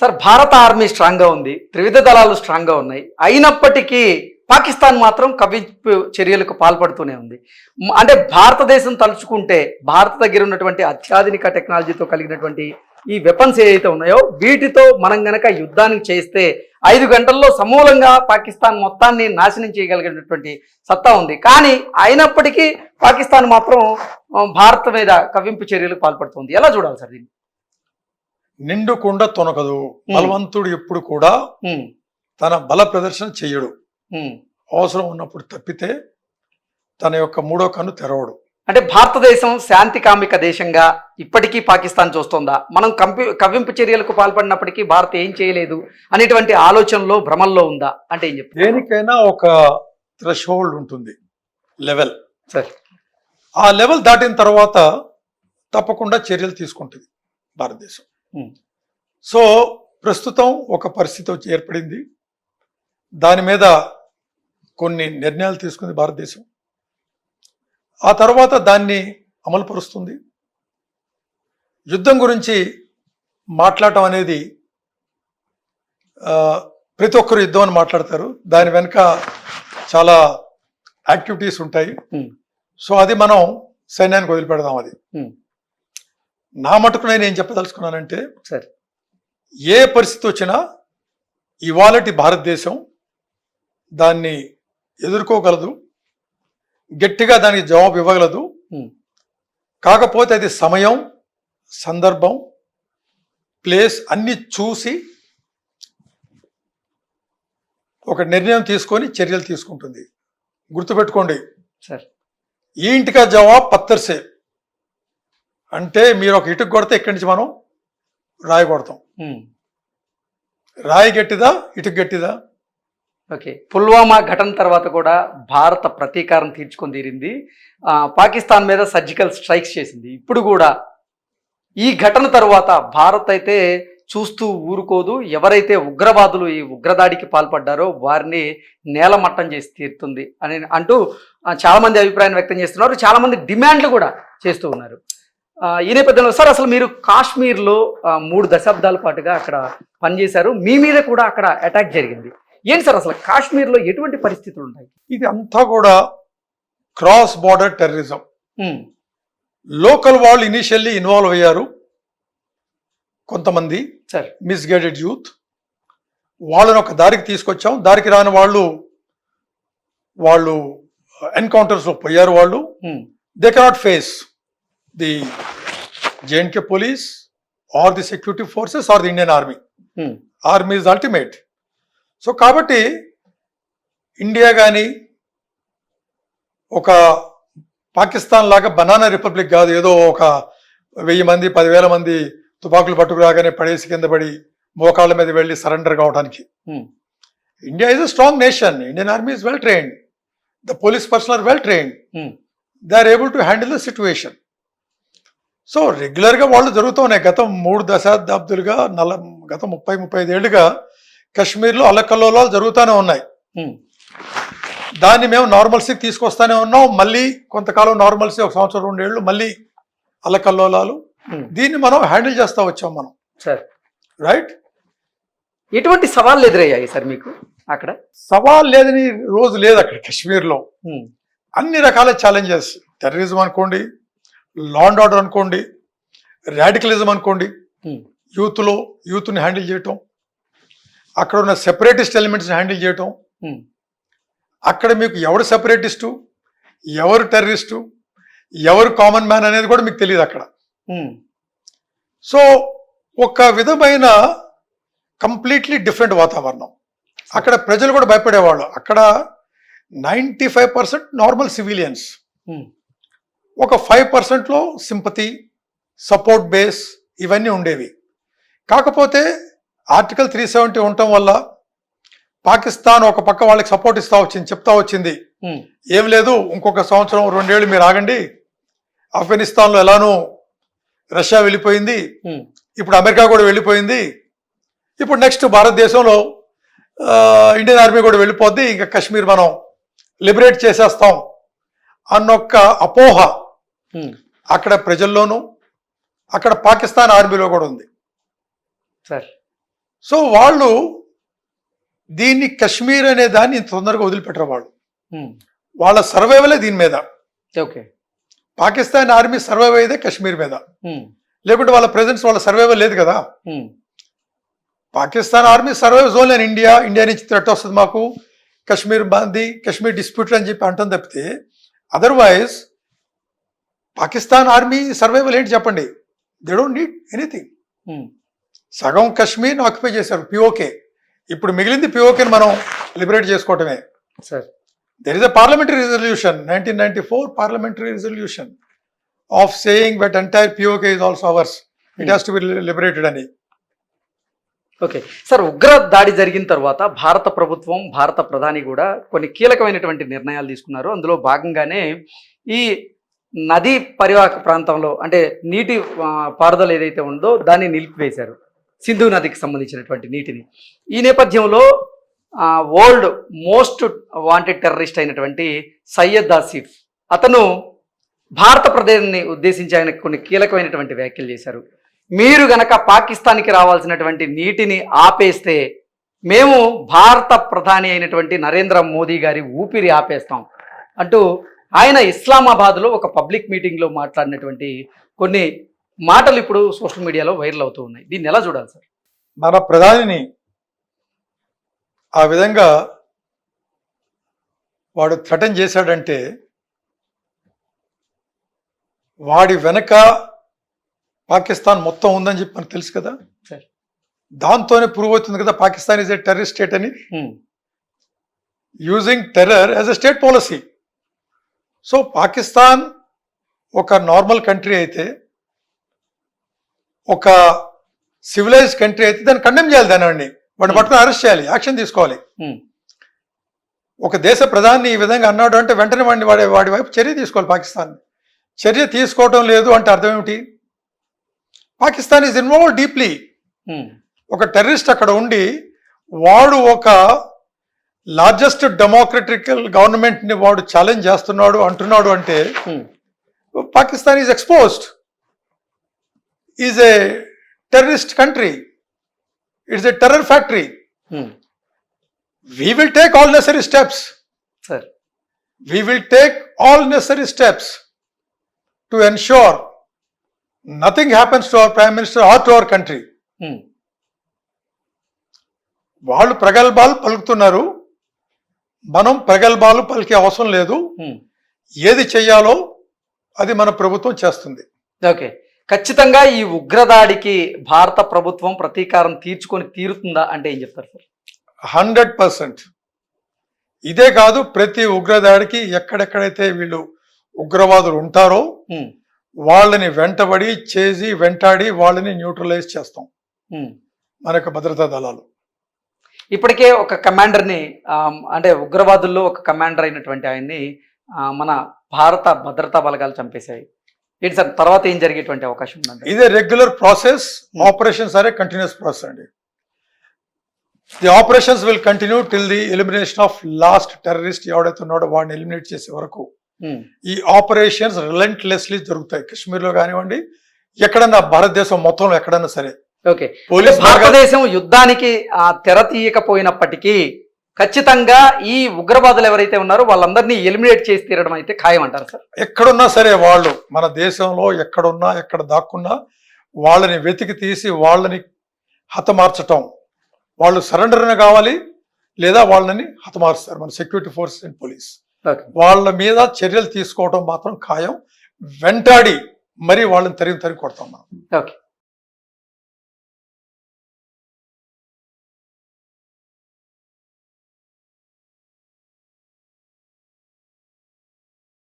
Sir భారత army స్ట్రాంగ్గా ఉంది. త్రివిధ దళాలు స్ట్రాంగ్గా ఉన్నాయి. అయినప్పటికీ పాకిస్తాన్ మాత్రం కవింపు చర్యలకు పాల్పడుతూనే ఉంది. అంటే భారతదేశం తలుచుకుంటే భారత దగ్గర ఉన్నటువంటి అత్యాధునిక టెక్నాలజీతో కలిగినటువంటి ఈ వెపన్స్ ఏవైతే ఉన్నాయో వీటితో మనం గనక యుద్ధానికి చేస్తే ఐదు గంటల్లో సమూలంగా పాకిస్తాన్ మొత్తాన్ని నాశనం చేయగలిగినటువంటి సత్తా ఉంది. కానీ అయినప్పటికీ పాకిస్తాన్ మాత్రం భారత భారత్ మీద కవింపు చర్యలకు పాల్పడుతుంది. ఎలా చూడాలి సార్ దీన్ని? నిండు కుండ తొనకదు. బలవంతుడు ఎప్పుడు కూడా తన బల ప్రదర్శన చెయ్యడు. అవసరం ఉన్నప్పుడు తప్పితే తన యొక్క మూడో కన్ను తెరవడు. అంటే భారతదేశం శాంతి కామిక దేశంగా ఇప్పటికీ పాకిస్తాన్ చూస్తోందా? మనం కంపి కవ్వింపు చర్యలకు పాల్పడినప్పటికీ భారత్ ఏం చేయలేదు అనేటువంటి ఆలోచనలో భ్రమల్లో ఉందా? అంటే ఏం చెప్తారు? దేనికైనా ఒక థ్రెష్ హోల్డ్ ఉంటుంది. లెవెల్. సరే. ఆ లెవెల్ దాటిన తర్వాత తప్పకుండా చర్యలు తీసుకుంటుంది భారతదేశం. సో ప్రస్తుతం ఒక పరిస్థితి వచ్చి ఏర్పడింది. దాని మీద కొన్ని నిర్ణయాలు తీసుకుంది భారతదేశం. ఆ తర్వాత దాన్ని అమలుపరుస్తుంది. యుద్ధం గురించి మాట్లాడటం అనేది ప్రతి ఒక్కరు యుద్ధం అని మాట్లాడతారు. దాని వెనుక చాలా యాక్టివిటీస్ ఉంటాయి. Hmm. సో అది మనం సైన్యానికి వదిలిపెడదాం అది. Hmm. నా మటుకు నేను ఏం చెప్పదలుచుకున్నానంటే సరే. ఏ పరిస్థితి వచ్చినా ఇవాళటి భారతదేశం దాన్ని ఎదుర్కోగలదు గట్టిగా దానికి జవాబు ఇవ్వగలదు. కాకపోతే అది సమయం సందర్భం ప్లేస్ అన్ని చూసి ఒక నిర్ణయం తీసుకొని చర్యలు తీసుకుంటుంది. గుర్తుపెట్టుకోండి. సరే. ఈ ఇంటికా జవాబ్ పత్తర్సే. అంటే మీరు ఒక ఇటుకు కొడితే ఇక్కడి నుంచి మనం? రాయి కొడతాం. ఉమ్. రాయి గట్టిదా? ఇటుకు గట్టిదా? ఓకే. పుల్వామా ఘటన తర్వాత కూడా భారత ప్రతీకారం తీర్చుకొని తీరింది. ఆ, పాకిస్తాన్ మీద సర్జికల్ స్ట్రైక్స్ చేసింది. ఇప్పుడు కూడా ఈ ఘటన తర్వాత భారత్ అయితే చూస్తూ ఊరుకోదు. ఎవరైతే ఉగ్రవాదులు ఈ ఉగ్రదాడికి పాల్పడ్డారో వారిని నేలమట్టం చేసి తీరుతుంది అని అంటూ ఆ, చాలా మంది అభిప్రాయం వ్యక్తం చేస్తున్నారు. చాలా మంది డిమాండ్లు కూడా చేస్తూ ఉన్నారు. ఈ నేపథ్యంలో సార్ అసలు మీరు కాశ్మీర్లో మూడు దశాబ్దాల పాటుగా అక్కడ పనిచేశారు. మీ మీద కూడా అక్కడ అటాక్ జరిగింది. ఏంటి సార్ అసలు కాశ్మీర్లో ఎటువంటి పరిస్థితులు ఉంటాయి? ఇది అంతా కూడా క్రాస్ బార్డర్ టెర్రరిజం లోకల్ వాళ్ళు ఇనిషియల్లీ ఇన్వాల్వ్ అయ్యారు. కొంతమంది సార్. మిస్గైడెడ్ యూత్ వాళ్ళని ఒక దారికి తీసుకొచ్చాం. దారికి రాని వాళ్ళు వాళ్ళు ఎన్కౌంటర్స్లో పోయారు వాళ్ళు. They cannot face the J&K police are the security forces are the Indian army army is ultimate so కాబట్టి ఇండియా కానీ ఒక పాకిస్తాన్ లాగా బనానా రిపబ్లిక్ కాదు. ఏదో ఒక వెయ్యి మంది పదివేల మంది తుపాకులు పట్టుకురాగానే పడేసి కింద పడి మోకాళ్ళ మీద వెళ్ళి సరెండర్ కావడానికి. India is a strong nation Indian army is well trained the police person are well trained. They are able to handle the situation so రెగ్యులర్గా వాళ్ళు జరుగుతూ ఉన్నాయి. గత మూడు దశాబ్దాబ్దులుగా నల గత ముప్పై ముప్పై ఐదు ఏళ్ళుగా కశ్మీర్లో అల్లకల్లోలాలు జరుగుతూనే ఉన్నాయి. దాన్ని మేము నార్మల్సీకి తీసుకొస్తానే ఉన్నాం. మళ్ళీ కొంతకాలం నార్మల్సీ ఒక సంవత్సరం రెండేళ్ళు మళ్ళీ అల్లకల్లోలాలు ఉమ్, దీన్ని మనం హ్యాండిల్ చేస్తూ వచ్చాం మనం. సార్. రైట్? ఎటువంటి సవాళ్ళు ఎదురయ్యాయి సార్ మీకు అక్కడ? సవాల్ లేదని రోజు లేదు అక్కడ కాశ్మీర్లో. అన్ని రకాల ఛాలెంజెస్ టెర్రరిజం అనుకోండి లా అండ్ ఆర్డర్ అనుకోండి రాడికలిజం అనుకోండి ఉమ్, యూత్లో యూత్ని హ్యాండిల్ చేయటం అక్కడ ఉన్న సెపరేటిస్ట్ ఎలిమెంట్స్ని హ్యాండిల్ చేయటం ఉమ్, అక్కడ మీకు ఎవరు సెపరేటిస్టు ఎవరు టెర్రరిస్టు ఎవరు కామన్ మ్యాన్ అనేది కూడా మీకు తెలియదు అక్కడ. ఉమ్, సో ఒక విధమైన కంప్లీట్లీ డిఫరెంట్ వాతావరణం. అక్కడ ప్రజలు కూడా భయపడేవాళ్ళు. అక్కడ ninety five percent normal civilians. ఒక ఫైవ్ పర్సెంట్లో సింపతి సపోర్ట్ బేస్ ఇవన్నీ ఉండేవి. కాకపోతే ఆర్టికల్ త్రీ సెవెంటీ ఉండటం వల్ల పాకిస్తాన్ ఒక పక్క వాళ్ళకి సపోర్ట్ ఇస్తా వచ్చింది చెప్తా వచ్చింది. ఏం లేదు ఇంకొక సంవత్సరం రెండేళ్ళు మీరు ఆగండి. ఆఫ్ఘనిస్తాన్లో ఎలానో రష్యా వెళ్ళిపోయింది. ఇప్పుడు అమెరికా కూడా వెళ్ళిపోయింది. ఇప్పుడు నెక్స్ట్ భారతదేశంలో ఇండియన్ ఆర్మీ కూడా వెళ్ళిపోద్ది. ఇంకా కశ్మీర్ మనం లిబరేట్ చేసేస్తాం అన్నొక్క అపోహ. అక్కడ ప్రజల్లోనూ అక్కడ పాకిస్తాన్ ఆర్మీలో కూడా ఉంది. సార్. సో వాళ్ళు దీన్ని కశ్మీర్ అనే దాన్ని ఇంత తొందరగా వదిలిపెట్టరు వాళ్ళు. వాళ్ళ సర్వైవలే దీని మీద. ఓకే. పాకిస్తాన్ ఆర్మీ సర్వైవ్ అయ్యేదే కశ్మీర్ మీద. లేకుంటే వాళ్ళ ప్రెజెన్స్ వాళ్ళ సర్వైవల్ లేదు కదా. పాకిస్తాన్ ఆర్మీ సర్వైవ్ జోన్ అని ఇండియా ఇండియా నుంచి థ్రెట్ వస్తుంది మాకు. కశ్మీర్ బాంది కశ్మీర్ డిస్ప్యూట్ అని చెప్పి అంటాం తప్పితే అదర్వైజ్ పాకిస్తాన్ ఆర్మీ సర్వైవల్ ఏంటి చెప్పండి? దే డోంట్ నీడ్ ఎనీథింగ్ సగం కశ్మీర్ ఆక్యుపై చేశారు పిఓకే ఇప్పుడు మిగిలింది పిఓకేని మనం లిబరేట్ చేసుకోవటమే. Sir there is a parliamentary resolution nineteen ninety four parliamentary resolution of saying that entire PoK is also ours it has to be liberated అని. Okay sir ఉగ్ర దాడి జరిగిన తర్వాత భారత ప్రభుత్వం భారత ప్రధాని కూడా కొన్ని కీలకమైనటువంటి నిర్ణయాలు తీసుకున్నారు. అందులో భాగంగానే ఈ నదీ పరివాహక ప్రాంతంలో అంటే నీటి పారుదల ఏదైతే ఉందో దాన్ని నిలిపివేశారు. సింధు నదికి సంబంధించినటువంటి నీటిని. ఈ నేపథ్యంలో వరల్డ్ మోస్ట్ వాంటెడ్ టెర్రరిస్ట్ అయినటువంటి సయ్యద్ ఆసిఫ్ అతను భారత ప్రదేశాన్ని ఉద్దేశించి ఆయన కొన్ని కీలకమైనటువంటి వ్యాఖ్యలు చేశారు. మీరు గనక పాకిస్తాన్కి రావాల్సినటువంటి నీటిని ఆపేస్తే మేము భారత ప్రధాని అయినటువంటి నరేంద్ర మోదీ గారి ఊపిరి ఆపేస్తాం అంటూ ఆయన ఇస్లామాబాద్లో ఒక పబ్లిక్ మీటింగ్లో మాట్లాడినటువంటి కొన్ని మాటలు ఇప్పుడు సోషల్ మీడియాలో వైరల్ అవుతూ ఉన్నాయి. దీన్ని ఎలా చూడాలి సార్? మన ప్రధానిని ఆ విధంగా వాడు థ్రెటన్ చేశాడంటే వాడి వెనక పాకిస్తాన్ మొత్తం ఉందని చెప్పి మనకు తెలుసు కదా. దాంతోనే ప్రూవ్ అవుతుంది కదా Pakistan is a terrorist state అని? Using terror as a state policy so Pakistan ఒక నార్మల్ కంట్రీ అయితే ఒక సివిలైజ్ కంట్రీ అయితే దాన్ని కండెమ్ చేయాలి దాన్ని వాడిని. వాడిని పట్టుకుని అరెస్ట్ చేయాలి యాక్షన్ తీసుకోవాలి. ఉమ్, ఒక దేశ ప్రధాని ఈ విధంగా అన్నాడు అంటే వెంటనే వాడిని వాడి వాడి వైపు చర్య తీసుకోవాలి పాకిస్తాన్ చర్య తీసుకోవటం లేదు అంటే అర్థం ఏమిటి? పాకిస్తాన్ ఈజ్ ఇన్వాల్వ్ డీప్లీ ఒక టెర్రరిస్ట్ అక్కడ ఉండి వాడు ఒక లార్జెస్ట్ డెమోక్రటికల్ గవర్నమెంట్ని వాడు ఛాలెంజ్ చేస్తున్నాడు అంటున్నాడు అంటే ఉమ్, Pakistan is exposed. Is a terrorist country. It's a terror factory. We will take all necessary steps sir will take all necessary steps to ensure nothing happens to our prime minister or to our country. Um, వాళ్ళు ప్రగల్భాలు పలుకుతున్నారు. మనం ప్రగల్భాలు పలికే అవసరం లేదు. ఏది చెయ్యాలో అది మన ప్రభుత్వం చేస్తుంది. ఓకే. ఖచ్చితంగా ఈ ఉగ్రదాడికి భారత ప్రభుత్వం ప్రతీకారం తీర్చుకొని తీరుతుందా అంటే ఏం చెప్తారు సార్? Hundred percent. ఇదే కాదు ప్రతి ఉగ్రదాడికి ఎక్కడెక్కడైతే వీళ్ళు ఉగ్రవాదులు ఉంటారో వాళ్ళని వెంటబడి చేసి వెంటాడి వాళ్ళని న్యూట్రలైజ్ చేస్తాం. ఉమ్. మన యొక్క భద్రతా దళాలు. ఇప్పటికే ఒక కమాండర్ని అంటే ఉగ్రవాదుల్లో ఒక కమాండర్ అయినటువంటి ఆయన్ని మన భారత భద్రతా బలగాలు చంపేశాయి. ఏంటి సార్ తర్వాత ఏం జరిగేటువంటి అవకాశం ఉందండి? ఇదే regular process operations are continuous process అండి. The operations will continue till the elimination of last terrorist ఎవడైతే ఉన్నాడో వాడిని ఎలిమినేట్ చేసే వరకు ఉమ్, ఈ ఆపరేషన్స్ రిలెంట్లెస్లీ జరుగుతాయి. కాశ్మీర్లో కానివ్వండి ఎక్కడన్నా భారతదేశం మొత్తంలో ఎక్కడన్నా సరే. ఓకే. పోలీస్ భారతదేశం యుద్ధానికి ఆ, తెర తీయకపోయినప్పటికీ ఖచ్చితంగా ఈ ఉగ్రవాదులు ఎవరైతే ఉన్నారో వాళ్ళందరినీ ఎలిమినేట్ చేసి తీరడం అయితే ఖాయం అంటారు సార్. ఎక్కడున్నా సరే వాళ్ళు మన దేశంలో ఎక్కడున్నా ఎక్కడ దాక్కున్నా వాళ్ళని వెతికి తీసి వాళ్ళని హతమార్చటం. వాళ్ళు సరెండర్ కావాలి లేదా వాళ్ళని హతమారుస్తారు మన security forces and police. Okay. వాళ్ళ మీద చర్యలు తీసుకోవడం మాత్రం ఖాయం. వెంటాడి మరి వాళ్ళని తరిగి తరిగి కొడతాం మనం. ఓకే.